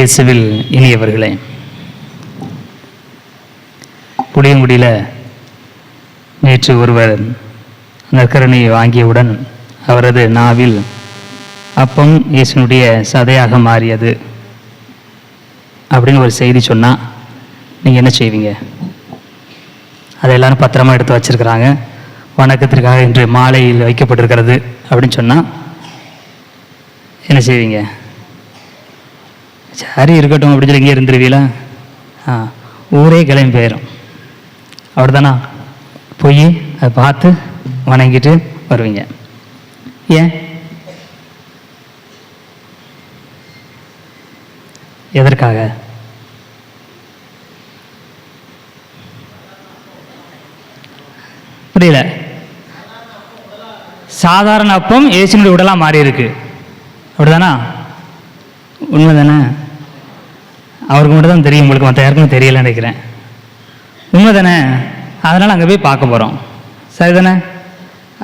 இயேசுவில் இனியவர்களே புளியங்குடியில் நேற்று ஒருவர் நற்கரணையை வாங்கியவுடன் அவரது நாவில் அப்பம் இயேசுனுடைய சதையாக மாறியது அப்படின்னு ஒரு செய்தி சொன்னால் நீங்கள் என்ன செய்வீங்க? அதை எல்லாரும் பத்திரமா எடுத்து வச்சுருக்கிறாங்க. வணக்கத்திற்காக இன்று மாலையில் வைக்கப்பட்டிருக்கிறது அப்படின்னு சொன்னால் என்ன செய்வீங்க? சரி இருக்கட்டும் அப்படின்னு சொல்லி இங்கே இருந்துருவீங்களா ஆ ஊரே கிளம்பி போயிடும் அப்படிதானா போய் அதை பார்த்து வணங்கிட்டு வருவீங்க. ஏன்? எதற்காக? புரியல. சாதாரண அப்பம் இயேசுனுடைய உடலாக மாறி இருக்கு அப்படிதானா உண்மை தானே அவருக்கு மட்டும் தான் தெரியும் உங்களுக்கு மற்ற யாருக்கும் தெரியலன்னு நினைக்கிறேன். உண்மை தானே அதனால் அங்கே போய் பார்க்க போகிறோம் சரி தானே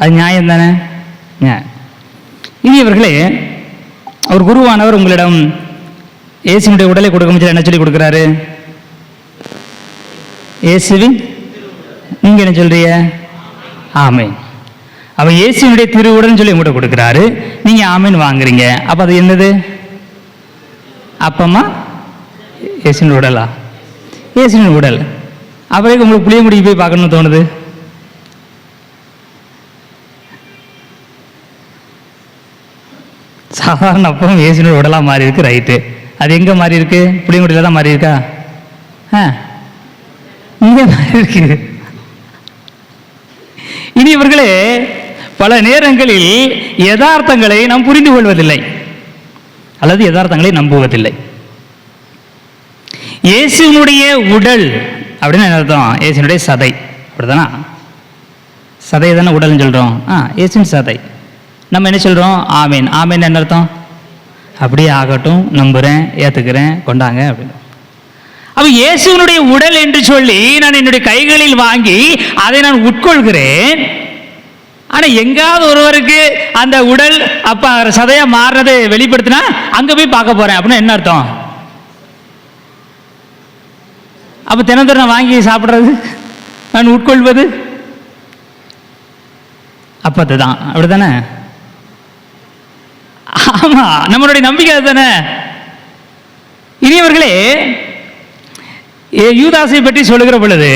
அது நியாயம் தானே இனி இவர்களே ஒரு குருவானவர் உங்களிடம் இயேசுனுடைய உடலை கொடுக்க முடியல என்ன சொல்லி கொடுக்குறாரு? இயேசுவின் நீங்கள் என்ன சொல்கிறீங்க ஆமை அப்போ இயேசுனுடைய திருவுடல்னு சொல்லி உங்கள்கிட்ட கொடுக்குறாரு. நீங்கள் ஆமைன்னு வாங்குறீங்க. அப்போ அது என்னது? அப்பமா இயேசுவின் உடலா இயேசுவின் உடல் அப்புறம் உங்களுக்கு புளியங்குடிக்கு போய் பார்க்கணும்னு தோணுது. சாதாரண அப்பம் இயேசுவின் உடலாக மாறி இருக்கு ரைட்டு அது எங்கே மாறி இருக்கு? புளியங்குடியில் தான் மாறி இருக்கா? ஆ. இங்கே மாறி இருக்கு. இனி இவர்களே பல நேரங்களில் யதார்த்தங்களை நாம் புரிந்து கொள்வதில்லை. அல்லது யதார்த்தங்களை நம்புவதில்லை. இயேசுனுடைய உடல் அப்படின்னு என்ன அர்த்தம்? இயேசுனுடைய சதை. அப்படிதானா சதை தானே உடல்னு சொல்கிறோம் ஆ இயேசுன் சதை. நம்ம என்ன சொல்கிறோம் ஆமீன். ஆமீன் என்ன அர்த்தம்? அப்படியே ஆகட்டும். நம்புகிறேன் ஏற்றுக்கிறேன் கொண்டாங்க அப்படின்னு. அப்போ இயேசுவனுடைய உடல் என்று சொல்லி நான் என்னுடைய கைகளில் வாங்கி அதை நான் உட்கொள்கிறேன். ஆனால் எங்காவது ஒருவருக்கு அந்த உடல் அப்போ சதையாக மாறுறதை வெளிப்படுத்தினா அங்கே போய் பார்க்க போகிறேன் அப்படின்னா என்ன அர்த்தம்? அப்போ தினந்தோறும் வாங்கி சாப்பிடுறது? நான் உட்கொள்வது? அப்போ அதுதான். அப்படிதானே ஆமா நம்மளுடைய நம்பிக்கை அதுதானே? இனியவர்களே யூதாசை பற்றி சொல்லுகிற பொழுது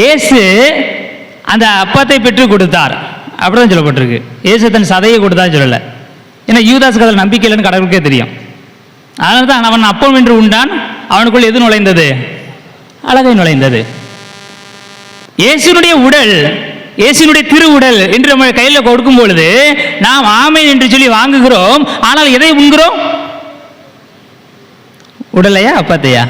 இயேசு அந்த அப்பத்தை பெற்று கொடுத்தார். அப்படிதான் சொல்லப்பட்டிருக்கு. இயேசு தன் சதையை கொடுத்தான்னு சொல்லலை. ஏன்னா யூதாஸுக்கு அதில் நம்பிக்கை இல்லைன்னு கடவுளுக்கே தெரியும். அதனால தான் அவன் அப்பம் என்று உண்டான் அவனுக்குள் எது நுழைந்தது? அழகை நுழைந்தது. இயேசுனுடைய உடல் இயேசுனுடைய திரு உடல் என்று நம்ம கையில் கொடுக்கும் பொழுது நாம் ஆமை என்று சொல்லி வாங்குகிறோம் ஆனால் எதை உண்கிறோம்? உடலையா அப்பத்தையா?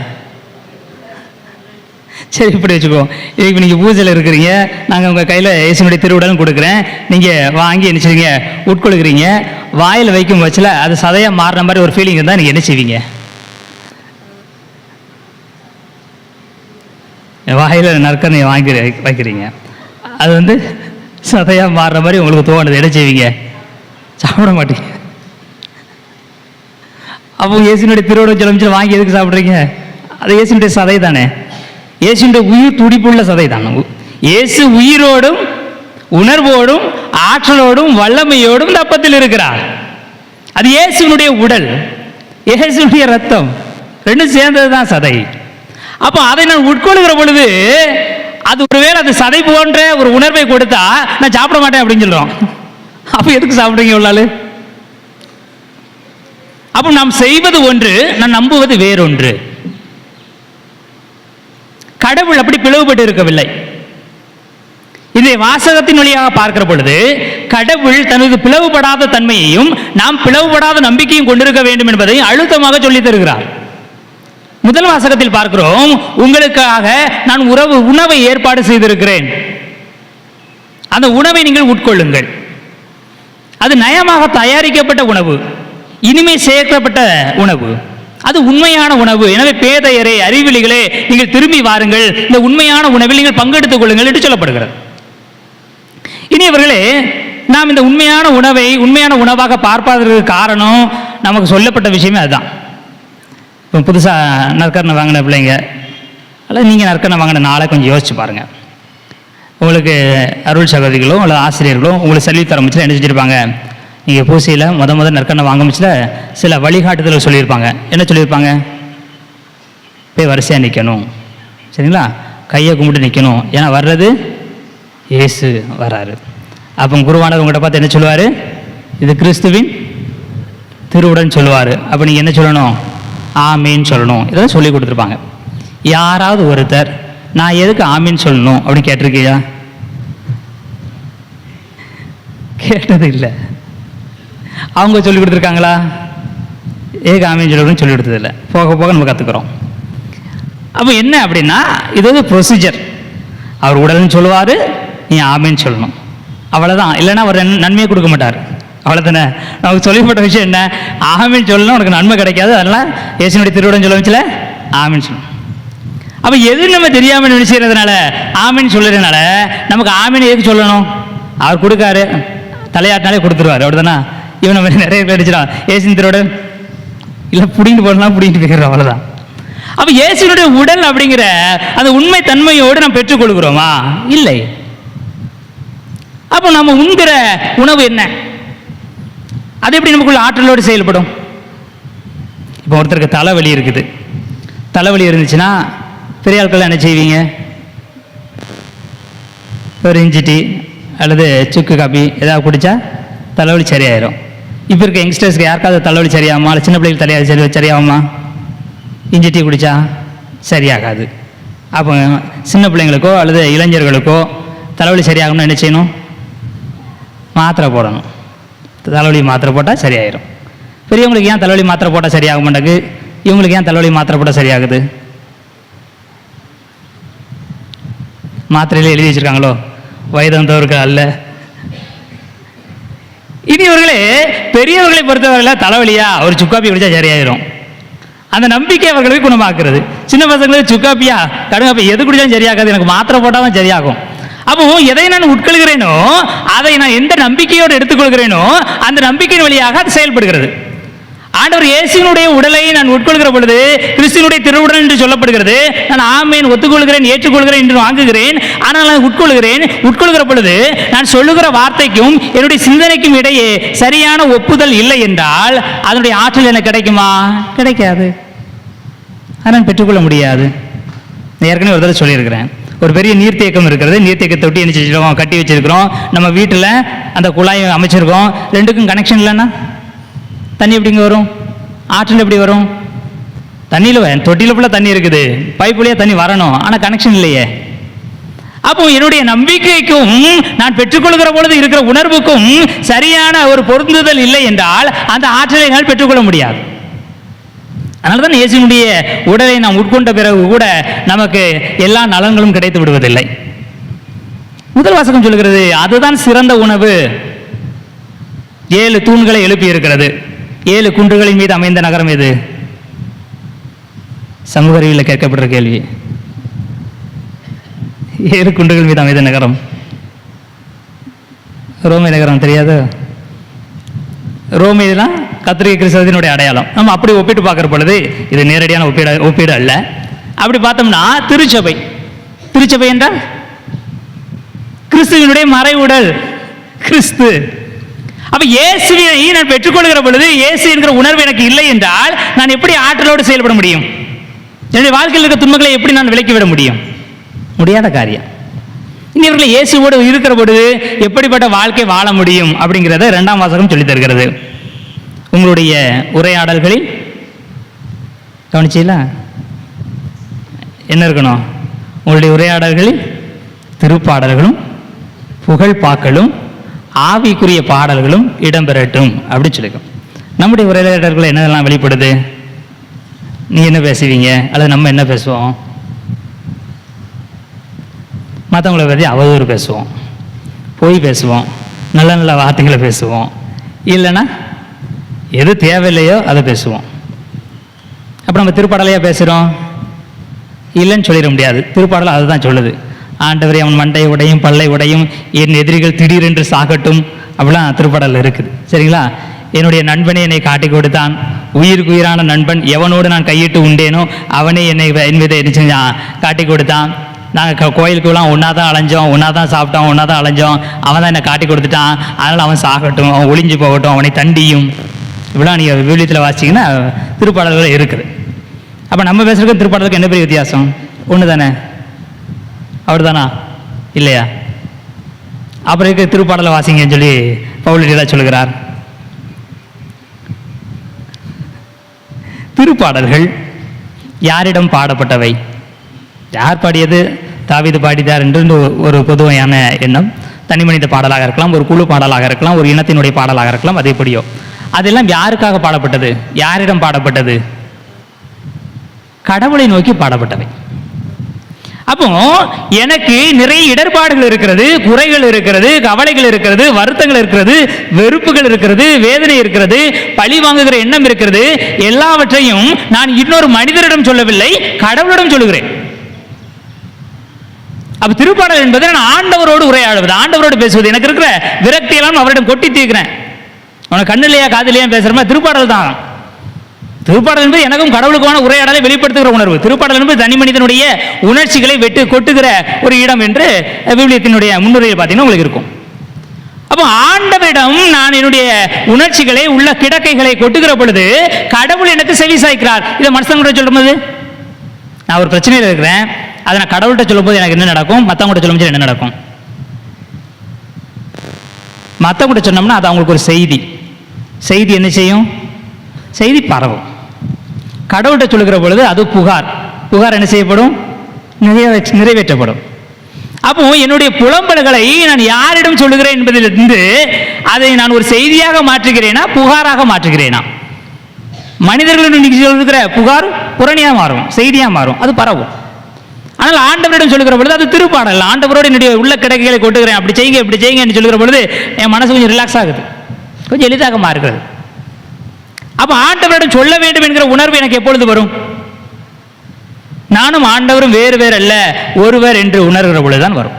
சரி இப்படி வச்சுக்கோ இப்போ நீங்கள் பூஜையில் இருக்கிறீங்க நாங்கள் உங்கள் கையில் இயேசுனுடைய திருவுடலும் கொடுக்குறேன். நீங்கள் வாங்கி என்ன செய்வீங்க? உட்கொள்கிறீங்க வாயில் வைக்கும் வச்சில் அது சதையாக மாறின மாதிரி ஒரு ஃபீலிங் இருந்தால் நீங்கள் என்ன செய்வீங்க? வாயில் நற்கரணையை வாங்கி வைக்கிறீங்க. அது வந்து சதையாக மாறுற மாதிரி உங்களுக்கு தோணுது. என்ன செய்வீங்க? சாப்பிட மாட்டீங்க. அப்போ இயேசுனுடைய திருவிழா ஜலமிச்சு வாங்கி எதுக்கு சாப்பிட்றீங்க? அது இயேசுனுடைய சதை தானே. இயேசுடைய உயிர் துடிப்புள்ள சதை தானே. இயேசு உயிரோடும் உணர்வோடும் ஆற்றலோடும் வல்லமையோடும் இந்த அப்பத்தில் இருக்கிறார். அது இயேசுனுடைய உடல் இயேசுனுடைய ரத்தம். ரெண்டும் சேர்ந்தது தான் சதை. அப்போ அதை நான் உட்கொள்கிற பொழுது அது ஒருவேளை அது சதை போன்ற ஒரு உணர்வை கொடுத்தா நான் சாப்பிட மாட்டேன் அப்படின்னு சொல்றோம். அப்போ எதுக்கு சாப்பிடுறீங்க உள்ளாலு அப்போ நாம் செய்வது ஒன்று நான் நம்புவது வேறொன்று. கடவுள் அப்படி பிளவுபட்டு இருக்கவில்லை. இதை வாசகத்தின் வழியாக பார்க்கிற பொழுது கடவுள் தனது பிளவுபடாத தன்மையையும் நாம் பிளவுபடாத நம்பிக்கையும் கொண்டிருக்க வேண்டும் என்பதை அழுத்தமாக சொல்லித் தருகிறார். முதல் வாசகத்தில் பார்க்கிறோம் உங்களுக்காக நான் உறவு உணவை ஏற்பாடு செய்திருக்கிறேன். அந்த உணவை நீங்கள் உட்கொள்ளுங்கள். அது நயமாக தயாரிக்கப்பட்ட உணவு இனிமை சேர்க்கப்பட்ட உணவு. அது உண்மையான உணவு. எனவே பேதையரே அறிவிலிகளே நீங்கள் திரும்பி வாருங்கள். இந்த உண்மையான உணவில் நீங்கள் பங்கெடுத்துக் கொள்ளுங்கள் என்று சொல்லப்படுகிறது. இனியவர்களே நாம் இந்த உண்மையான உணவை உண்மையான உணவாக பார்ப்பதற்கு காரணம் நமக்கு சொல்லப்பட்ட விஷயமே அதுதான். இப்போ புதுசாக நற்கரணை வாங்கின பிள்ளைங்க. அல்லது நீங்கள் நற்கரணை வாங்கின நாளை கொஞ்சம் யோசிச்சு பாருங்கள் உங்களுக்கு அருள் சகோதரிகளோ அல்லது ஆசிரியர்களோ உங்களுக்கு சொல்லித் தர முச்சில் என்ன செஞ்சுருப்பாங்க? நீங்கள் பூசையில் முத முத நற்கரணை வாங்க முச்சில் சில வழிகாட்டுதல் சொல்லியிருப்பாங்க. என்ன சொல்லியிருப்பாங்க? போய் வரிசையாக நிற்கணும் சரிங்களா? கையை கும்பிட்டு நிற்கணும் ஏன்னா வர்றது இயேசு வராரு. அப்போ குருவானவர் உங்கள்கிட்ட பார்த்து என்ன சொல்லுவார்? இது கிறிஸ்துவின் திருவுடன் சொல்லுவார். அப்போ நீங்கள் என்ன சொல்லணும்? ஆமீன்னு சொல்லணும். இதெல்லாம் சொல்லி கொடுத்துருப்பாங்க. யாராவது ஒருத்தர் நான் எதுக்கு ஆமின்னு சொல்லணும்? அப்படின்னு கேட்டிருக்கியா கேட்டது இல்லை. அவங்க சொல்லி கொடுத்துருக்காங்களா? ஏக ஆமீன் சொல்லணும்னு சொல்லி கொடுத்ததில்ல போக போக நம்ம கற்றுக்குறோம் அப்போ என்ன அப்படின்னா இது வந்து ப்ரொசீஜர் அவர் உடல்னு சொல்லுவார் நீ ஆமீன்னு சொல்லணும். அவ்வளோதான் இல்லைன்னா அவர் நன்- நன்மையை கொடுக்க மாட்டார். அவ்வளோதானே நமக்கு சொல்லப்பட்ட விஷயம் என்ன? ஆமின்னு சொல்லணும் உனக்கு நன்மை கிடைக்காது. அதனால் இயேசுனுடைய திருவிடம் சொல்ல வச்சுல ஆமீன் சொல்லணும் அப்போ எது நம்ம தெரியாமல் நினைச்சுறதுனால ஆமின்னு சொல்லுறதுனால நமக்கு ஆமீன் எதுக்கு சொல்லணும்? அவர் கொடுக்காரு. தலையாட்டினாலே கொடுத்துருவாரு. அவ்வளோதானா இவன் நம்ம நிறைய பேர் அடிச்சிடான் ஏசின் திருவிட இல்லை பிடிங்கிட்டு போடலாம் பிடிங்கிட்டு போயிடுறோம். அவ்வளோதான் அப்போ இயேசுனுடைய உடல் அப்படிங்கிற அந்த உண்மை தன்மையோடு நாம் பெற்றுக்கொள்கிறோமா இல்லை. அப்போ நம்ம உண்கிற உணவு என்ன? அது எப்படி நமக்குள்ள ஆற்றலோடு செயல்படும்? இப்போ ஒருத்தருக்கு தலைவலி இருக்குது. தலைவலி இருந்துச்சுன்னா பெரிய ஆட்கள் என்ன செய்வீங்க? ஒரு இஞ்சி டீ அல்லது சுக்கு காப்பி ஏதாவது குடித்தா தலைவலி சரியாயிரும். இப்போ இருக்க யங்ஸ்டர்ஸ்க்கு யாருக்காவது தலைவலி சரியாகுமா? இல்லை சின்ன பிள்ளைகள் தலையா சரி சரியாகுமா? இஞ்சி டீ குடித்தா சரியாகாது. அப்போ சின்ன பிள்ளைங்களுக்கோ அல்லது இளைஞர்களுக்கோ தலைவலி சரியாகணும்னு என்ன செய்யணும்? மாத்திரை போடணும். தலைவலி மாத்திரை போட்டால் சரியாயிரும். பெரியவங்களுக்கு ஏன் தலைவலி மாத்திரை போட்டால் சரியாக மாட்டேங்குது? இவங்களுக்கு ஏன் தலைவலி மாத்திரை போட்டால் சரியாகுது? மாத்திரையில எழுதி வச்சிருக்காங்களோ? வயதந்தவர்கள் அல்ல. இனியவர்களே பெரியவர்களை பொறுத்தவரையில் தலைவலியா? ஒரு சுக்காப்பி குடிச்சா சரியாயிரும். அந்த நம்பிக்கை அவர்களுக்கு குணமாக்குறது. சின்ன பசங்களுக்கு சுக்காப்பியா? கடுங்காப்பி எது குடிச்சாலும் சரியாகாது. எனக்கு மாத்திரை போட்டால் தான் சரியாகும். அப்போ எதை நான் உட்கொள்கிறேனோ அதை நான் எந்த நம்பிக்கையோடு எடுத்துக்கொள்கிறேனோ அந்த நம்பிக்கையின் வழியாக அது செயல்படுகிறது. ஆண்டவர் இயேசுவினுடைய உடலை நான் உட்கொள்கிற பொழுது கிறிஸ்துவனுடைய திருவுடல் என்று சொல்லப்படுகிறது. நான் ஆமேன் ஒத்துக்கொள்கிறேன் ஏற்றுக்கொள்கிறேன் என்று வாங்குகிறேன். ஆனால் நான் உட்கொள்கிறேன் உட்கொள்கிற பொழுது நான் சொல்லுகிற வார்த்தைக்கும் என்னுடைய சிந்தனைக்கும் இடையே சரியான ஒப்புதல் இல்லை என்றால் அதனுடைய ஆற்றல் எனக்கு கிடைக்குமா? கிடைக்காது. நான் பெற்றுக்கொள்ள முடியாது. நான் ஏற்கனவே ஒரு தடவை சொல்லியிருக்கிறேன். ஒரு பெரிய நீர்த்தேக்கம் இருக்கிறது. நீர்த்தேக்க தொட்டி என்ன செஞ்சிருக்கோம் கட்டி வச்சிருக்கிறோம். நம்ம வீட்டில் அந்த குழாயை அமைச்சிருக்கோம். ரெண்டுக்கும் கனெக்ஷன் இல்லைன்னா? தண்ணி எப்படிங்க வரும்? ஆற்றல் எப்படி வரும்? தண்ணியில் தொட்டியில் ஃபுல்லாக தண்ணி இருக்குது. பைப்புலேயே தண்ணி வரணும். ஆனால் கனெக்ஷன் இல்லையே. அப்போ என்னுடைய நம்பிக்கைக்கும் நான் பெற்றுக்கொள்கிற பொழுது இருக்கிற உணர்வுக்கும் சரியான ஒரு பொருந்துதல் இல்லை என்றால் அந்த ஆற்றலை என்னால் பெற்றுக்கொள்ள முடியாது. அதனால தான் இயேசுனுடைய உடலை நாம் உட்கொண்ட பிறகு கூட நமக்கு எல்லா நலன்களும் கிடைத்து விடுவதில்லை. முதல் வாசகம் சொல்கிறது அதுதான் சிறந்த உணவு. ஏழு தூண்களை எழுப்பி இருக்கிறது ஏழு குன்றுகளின் மீது அமைந்த நகரம் எது? சமூக அறிவியல் கேட்கப்படுற கேள்வி. ஏழு குன்றுகள் மீது அமைந்த நகரம். ரோமை நகரம் தெரியாது? ரோமைதான் கத்திரிக்கை கிறிஸ்தவத்தினுடைய அடையாளம். நம்ம அப்படி ஒப்பிட்டு பார்க்குற பொழுது இது நேரடியான ஒப்பீடு ஒப்பீடு அல்ல. அப்படி பார்த்தோம்னா திருச்சபை. திருச்சபை என்றால்? கிறிஸ்துவனுடைய மறைவுடல். கிறிஸ்து. அப்ப இயேசுவை நான் பெற்றுக்கொள்கிற பொழுது இயேசு என்கிற உணர்வு எனக்கு இல்லை என்றால் நான் எப்படி ஆற்றலோடு செயல்பட முடியும்? என்னுடைய வாழ்க்கையில் இருக்கிற துன்பங்களை எப்படி நான் விலக்கி விட முடியும்? முடியாத காரியம். இனி இவர்களை இயேசுவோடு இருக்கிற பொழுது எப்படிப்பட்ட வாழ்க்கை வாழ முடியும் அப்படிங்கிறத ரெண்டாம் வாசகம் சொல்லி தருகிறது. உங்களுடைய உரையாடல்களில் கவனிச்சீங்களா என்ன இருக்கணும்? உங்களுடைய உரையாடல்களில் திருப்பாடல்களும் புகழ்பாக்களும் ஆவிக்குரிய பாடல்களும் இடம்பெறட்டும் அப்படின்னு சொல்லிக்கும் நம்முடைய உரையாடல்கள் என்னெல்லாம் வெளிப்படுது? நீ என்ன பேசுவீங்க? அல்லது நம்ம என்ன பேசுவோம்? மற்றவங்களை பற்றி அவதூறு பேசுவோம். பொய் பேசுவோம். நல்ல நல்ல வார்த்தைகளை பேசுவோம். இல்லைன்னா எது தேவையில்லையோ அதை பேசுவோம். அப்போ நம்ம திருப்பாடலையாக பேசுகிறோம் இல்லைன்னு சொல்லிட முடியாது. திருப்பாடல் அதுதான் சொல்லுது. ஆண்டவரை அவன் மண்டை உடையும் பல்லை உடையும் என் எதிரிகள் திடீரென்று சாகட்டும் அப்படிலாம் திருப்பாடல் இருக்குது. சரிங்களா? என்னுடைய நண்பனே என்னை காட்டி கொடுத்தான். உயிருக்கு உயிரான நண்பன் எவனோடு நான் கையிட்டு உண்டேனோ அவனே என்னை என் என்ன செஞ்சான் காட்டி கொடுத்தான். நாங்கள் கோயிலுக்குலாம் ஒன்றா தான் அலைஞ்சோம் ஒன்றா தான் சாப்பிட்டோம் ஒன்றா தான் அலைஞ்சோம். அவன் தான் என்னை காட்டி கொடுத்துட்டான். அதனால் அவன் சாகட்டும் அவன் ஒளிஞ்சு போகட்டும் அவனை தண்டியும். இப்படிலாம் நீங்கள் விவிலியத்தில் வாசிச்சிங்கன்னா திருப்பாடல்கள் இருக்குது. அப்போ நம்ம பேசுகிறதுக்கு திருப்பாடலுக்கு என்ன பெரிய வித்தியாசம்? ஒன்று தானே அவர் தானா இல்லையா? அப்புறம் இருக்க திருப்பாடலை வாசிங்கன்னு சொல்லி பவுலடியில் சொல்கிறார் திருப்பாடல்கள் யாரிடம் பாடப்பட்டவை? யார் பாடியது? தாவிது பாடிதார் என்று ஒரு பொதுவையான எண்ணம். தனி மனித பாடலாக இருக்கலாம் ஒரு குழு பாடலாக இருக்கலாம் ஒரு இனத்தினுடைய பாடலாக இருக்கலாம் அதேபடியோ அதெல்லாம் யாருக்காக பாடப்பட்டது? யாரிடம் பாடப்பட்டது? கடவுளை நோக்கி பாடப்பட்டவை. அப்போ எனக்கு நிறைய இடர்பாடுகள் இருக்கிறது குறைகள் இருக்கிறது கவலைகள் இருக்கிறது வருத்தங்கள் இருக்கிறது வெறுப்புகள் இருக்கிறது வேதனை இருக்கிறது பழி வாங்குகிற எண்ணம் இருக்கிறது. எல்லாவற்றையும் நான் இன்னொரு மனிதரிடம் சொல்லவில்லை கடவுளிடம் சொல்லுகிறேன். அப்ப திருப்பாடல் என்பது நான் ஆண்டவரோடு உரையாடுவது ஆண்டவரோடு பேசுவது. எனக்கு இருக்கிற விரக்தியெல்லாம் அவரிடம் கொட்டி தீர்க்கிறேன். உனக்கு கண்ணிலையா காதலையா பேசுற மாதிரி திருப்பாடல் தான். திருப்பாடல் என்பது எனக்கும் கடவுளுக்கான உரையாடலை வெளிப்படுத்துகிற உணர்வு. திருப்பாடல் என்பது தனி மனிதனுடைய உணர்ச்சிகளை வெட்டு கொட்டுகிற ஒரு இடம் என்று விவிலியத்தினுடைய முன்னுரையில் பார்த்தீங்கன்னா உங்களுக்கு இருக்கும். அப்போ ஆண்டவரிடம் நான் என்னுடைய உணர்ச்சிகளை உள்ள கிடக்கைகளை கொட்டுகிற பொழுது கடவுள் எனக்கு செவி சாய்க்கிறார். இதை மனுஷங்க சொல்லும்போது? நான் ஒரு பிரச்சனையில் இருக்கிறேன். அதை நான் கடவுள்கிட்ட சொல்லும்போது எனக்கு என்ன நடக்கும்? மற்றவங்கிட்ட சொல்லும்போது என்ன நடக்கும்? மற்றவங்கிட்ட சொன்னோம்னா அது அவங்களுக்கு ஒரு செய்தி. செய்தி என்ன செய்யும்? செய்தி பரவும். கடவுள்கிட்ட சொல்லுகிற பொழுது அது புகார். புகார் என்ன செய்யப்படும்? நிறைவேற்ற நிறைவேற்றப்படும். அப்போ என்னுடைய புலம்பல்களை நான் யாரிடம் சொல்லுகிறேன் என்பதிலிருந்து அதை நான் ஒரு செய்தியாக மாற்றுகிறேனா புகாராக மாற்றுகிறேனா? மனிதர்களிடம் இன்னைக்கு சொல்லுகிற புகார் புரணியாக மாறும் செய்தியாக மாறும் அது பரவும். ஆனால் ஆண்டவரிடம் சொல்லுகிற பொழுது அது திருப்பாடல். ஆண்டவரோடு என்னுடைய உள்ள கிடக்கைகளை கொட்டுகிறேன் அப்படி செய்யுங்க இப்படி செய்யுங்கன்னு சொல்லுகிற பொழுது என் மனசு கொஞ்சம் ரிலாக்ஸ் ஆகுது. கொஞ்சம் எளிதாக மாறுகிறது அப்போ ஆண்டவரிடம் சொல்ல வேண்டும் என்கிற உணர்வு எனக்கு எப்பொழுது வரும்? நானும் ஆண்டவரும் வேறு வேறு அல்ல ஒருவர் என்று உணர்கிற பொழுதுதான் வரும்.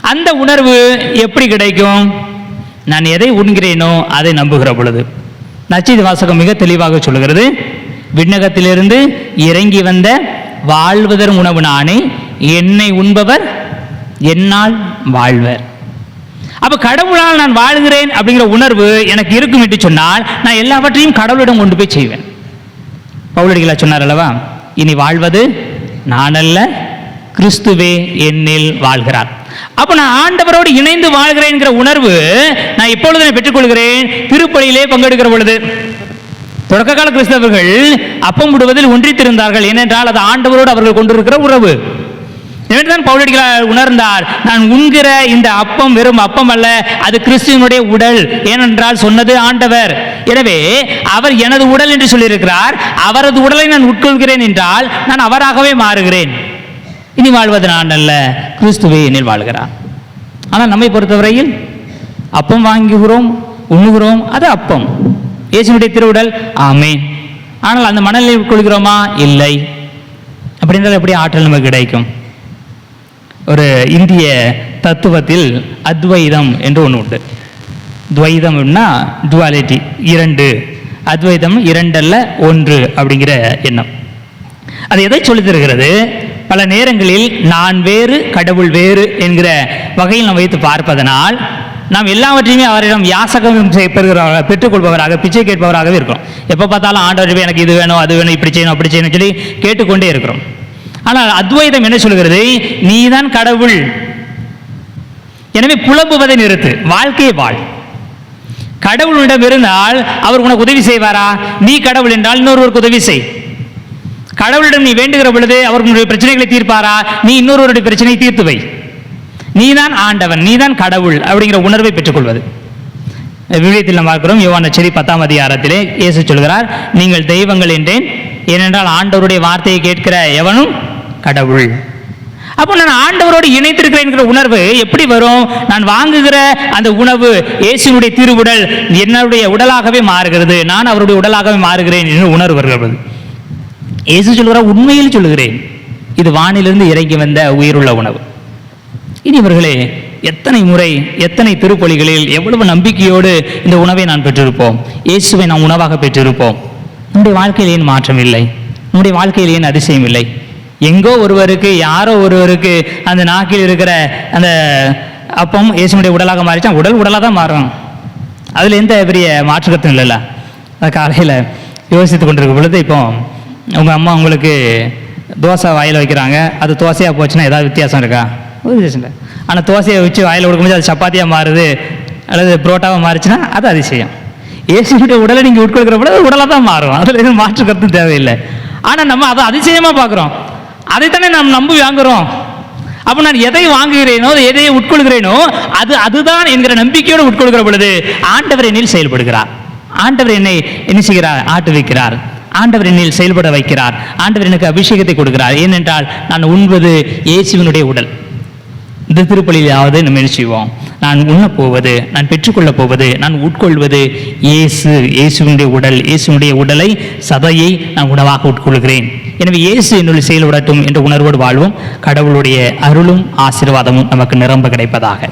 அந்த உணர்வு எப்படி கிடைக்கும்? நான் எதை உண்கிறேனோ அதை நம்புகிற பொழுது. நச்சீது வாசகம் மிக தெளிவாக சொல்லுகிறது விண்ணகத்திலிருந்து இறங்கி வந்த வாழ்வதர் உணவு நானே என்னை உண்பவர் என்னால் வாழ்வர். அப்போ கடவுளால் நான் வாழ்கிறேன் அப்படிங்கிற உணர்வு எனக்கு இருக்கும் என்று சொன்னால் நான் எல்லாவற்றையும் கடவுளிடம் கொண்டு போய் செய்வேன். பவுலடிகளா சொன்னார் அல்லவா இனி வாழ்வது நான் அல்ல கிறிஸ்துவே என்னில் வாழ்கிறார். அப்போ நான் ஆண்டவரோடு இணைந்து வாழ்கிறேன்கிற உணர்வு நான் இப்பொழுது நான் பெற்றுக்கொள்கிறேன் திருப்பலியிலே பங்கெடுக்கிற பொழுது. தொடக்க கால கிறிஸ்தவர்கள் அப்பம் விடுவதில் ஒன்றித்திருந்தார்கள் ஏனென்றால் அது ஆண்டவரோடு அவர்கள் கொண்டிருக்கிற உறவு. எனவேதான் பவுலடிகளார் உணர்ந்தார். நான் உண்கிற இந்த அப்பம் வெறும் அப்பம் அல்ல அது கிறிஸ்துவனுடைய உடல் ஏனென்றால் சொன்னது ஆண்டவர். எனவே அவர் எனது உடல் என்று சொல்லியிருக்கிறார். அவரது உடலை நான் உட்கொள்கிறேன் என்றால் நான் அவராகவே மாறுகிறேன். இனி வாழ்வது நான் அல்ல கிறிஸ்துவே என்னில் வாழ்கிறார். ஆனால் நம்மை பொறுத்தவரையில் அப்பம் வாங்குகிறோம் உண்ணுகிறோம் அது அப்பம். இயேசுனுடைய திருவுடல் ஆமென். ஆனால் அந்த மணலில் உட்கொள்கிறோமா? இல்லை. அப்படின்றால் எப்படி ஆற்றல் நமக்கு கிடைக்கும்? ஒரு இந்திய தத்துவத்தில் அத்வைதம் என்று ஒன்று உண்டு. துவைதம்னா டுவாலிட்டி இரண்டு. அத்வைதம் இரண்டல்ல ஒன்று அப்படிங்கிற எண்ணம். அது எதை சொல்லித்தருகிறது பல நேரங்களில் நான் வேறு கடவுள் வேறு என்கிற வகையில் நாம் வைத்து பார்ப்பதனால் நாம் எல்லாவற்றையுமே அவரிடம் யாசகம் செய்- பெறுகிறவராக பெற்றுக்கொள்பவராக பிச்சை கேட்பவராகவே இருக்கிறோம். எப்போ பார்த்தாலும் ஆண்டவர் எனக்கு இது வேணும் அது வேணும் இப்படி செய்யணும் அப்படி செய்யணும் சொல்லி கேட்டுக்கொண்டே இருக்கிறோம். ஆனால் அத்வைதம் என்ன சொல்கிறது? நீதான் கடவுள். எனவே புலம்புவதை நிறுத்து வாழ்க்கையை வாழ். கடவுளிடம் இருந்தால் அவர் உனக்கு உதவி செய்வாரா? நீ கடவுள் என்றால் இன்னொருவருக்கு உதவி செய். கடவுளிடம் நீ வேண்டுகிற பொழுது அவர் உன்னுடைய பிரச்சனைகளை தீர்ப்பாரா? நீ இன்னொருவருடைய பிரச்சனையை தீர்த்து வை. நீதான் ஆண்டவன் நீதான் கடவுள் அப்படிங்கிற உணர்வை பெற்றுக்கொள்வது. விவிலியத்தில் நாம் பார்க்கிறோம் யோவான செடி பத்தாம் அதிகாரத்திலே இயேசு சொல்கிறார் நீங்கள் தெய்வங்கள் என்றேன் ஏனென்றால் ஆண்டவருடைய வார்த்தையை கேட்கிற எவனும் கடவுள். அப்போ நான் ஆண்டவரோடு இணைத்திருக்கிறேன் என்கிற உணர்வு எப்படி வரும்? நான் வாங்குகிற அந்த உணவு இயேசுனுடைய திருவுடல் என்னுடைய உடலாகவே மாறுகிறது. நான் அவருடைய உடலாகவே மாறுகிறேன் என்று உணர்வு வருகிறது. இயேசு சொல்கிற உண்மையில் சொல்லுகிறேன். இது வானிலிருந்து இறங்கி வந்த உயிருள்ள உணவு. இனி இவர்களே எத்தனை முறை எத்தனை திருப்பலிகளில் எவ்வளவு நம்பிக்கையோடு இந்த உணவை நான் பெற்றிருப்போம்? இயேசுவை நாம் உணவாக பெற்றிருப்போம். நம்முடைய வாழ்க்கையில் ஏன் மாற்றம் இல்லை நம்முடைய வாழ்க்கையில் ஏன் அதிசயம் இல்லை எங்கோ ஒருவருக்கு யாரோ ஒருவருக்கு அந்த நாக்கில் இருக்கிற அந்த அப்பம் இயேசுனுடைய உடலாக மாறிச்சா உடல் உடலாக தான் மாறும். அதில் எந்த பெரிய மாற்று கருத்தும் இல்லைல்ல காலையில் யோசித்து கொண்டிருக்கும் பொழுது இப்போ உங்கள் அம்மா உங்களுக்கு தோசை வாயில் வைக்கிறாங்க. அது தோசையாக போச்சுன்னா ஏதாவது வித்தியாசம் இருக்கா? ஒரு வித்தியாசம் இல்லை. ஆனால் தோசையை வச்சு வாயில் கொடுக்கும்போது அது சப்பாத்தியாக மாறுது அல்லது புரோட்டாவாக மாறுச்சுன்னா அது அதிசயம். இயேசுனுடைய உடலை நீங்கள் உட்கொடுக்குற பொழுது அது உடலாக தான் மாறும். அதில் எதுவும் மாற்று கருத்தும் தேவையில்லை. ஆனால் நம்ம அதை அதிசயமாக பார்க்குறோம். அதைத்தானே நாம் நம்பி வாங்குறோம். அப்போ நான் எதை வாங்குகிறேனோ எதை உட்கொள்கிறேனோ அது அதுதான் என்கிற நம்பிக்கையோடு உட்கொள்கிற பொழுது ஆண்டவர் என்னில் செயல்படுகிறார். ஆண்டவர் என்னை என்ன செய்கிறார் ஆட்டுவிக்கிறார் ஆண்டவர் என்னில் செயல்பட வைக்கிறார். ஆண்டவர் எனக்கு அபிஷேகத்தை கொடுக்கிறார். ஏனென்றால் நான் உண்பது இயேசுவினுடைய உடல். இந்த திருப்பலியிலாவது நம்ம என்ன செய்வோம்? நான் உண்ணப் போவது நான் பெற்றுக்கொள்ளப் போவது நான் உட்கொள்வது இயேசு இயேசுவினுடைய உடல் இயேசுவினுடைய உடலை சதையை நான் உணவாக உட்கொள்கிறேன். எனவே இயேசு என்னுடைய செயல்படட்டும் என்ற உணர்வோடு வாழ்வோம். கடவுளுடைய அருளும் ஆசீர்வாதமும் நமக்கு நிரம்ப கிடைப்பதாக.